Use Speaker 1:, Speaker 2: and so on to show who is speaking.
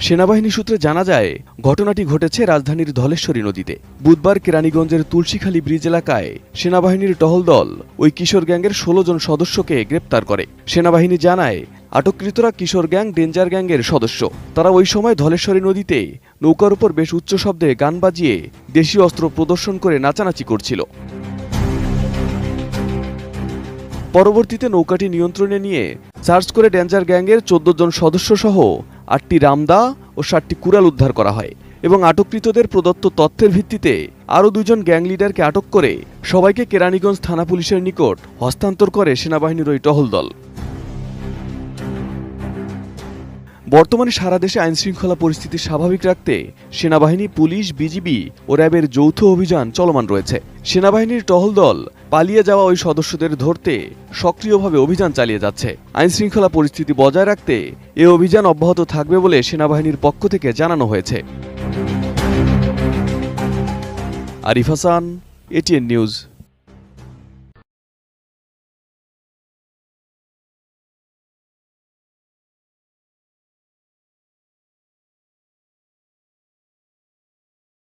Speaker 1: সেনাবাহিনী সূত্রে জানা যায়, ঘটনাটি ঘটেছে রাজধানীর ধলেশ্বরী নদীতে। বুধবার কেরানীগঞ্জের তুলসীখালী ব্রিজ এলাকায় সেনাবাহিনীর টহল দল ওই কিশোর গ্যাংয়ের ষোলো জন সদস্যকে গ্রেপ্তার করে। সেনাবাহিনী জানায়, আটককৃতরা কিশোর গ্যাং, ডেঞ্জার গ্যাংয়ের সদস্য। তারা ওই সময় ধলেশ্বরী নদীতে নৌকার উপর বেশ উচ্চ শব্দে গান বাজিয়ে দেশীয় অস্ত্র প্রদর্শন করে নাচানাচি করছিল। পরবর্তীতে নৌকাটি নিয়ন্ত্রণে নিয়ে সার্চ করে ডেঞ্জার গ্যাংয়ের চোদ্দ জন সদস্য সহ আটটি রামদা ও ষাটটি কুড়াল উদ্ধার করা হয় এবং আটককৃতদের প্রদত্ত তথ্যের ভিত্তিতে আরও দুজন গ্যাং লিডারকে আটক করে সবাইকে কেরানীগঞ্জ থানা পুলিশের নিকট হস্তান্তর করে সেনাবাহিনীর ওই টহল দল। বর্তমানে সারা দেশে আইনশৃঙ্খলা পরিস্থিতি স্বাভাবিক রাখতে সেনাবাহিনী, পুলিশ, বিজিবি ও র্যাবের যৌথ অভিযান চলমান রয়েছে। সেনাবাহিনীর টহল দল পালিয়ে যাওয়া ওই সদস্যদের ধরতে সক্রিয়ভাবে অভিযান চালিয়ে যাচ্ছে। আইনশৃঙ্খলা পরিস্থিতি বজায় রাখতে এ অভিযান অব্যাহত থাকবে বলে সেনাবাহিনীর পক্ষ থেকে জানানো হয়েছে। Arif Hasan, ATN news.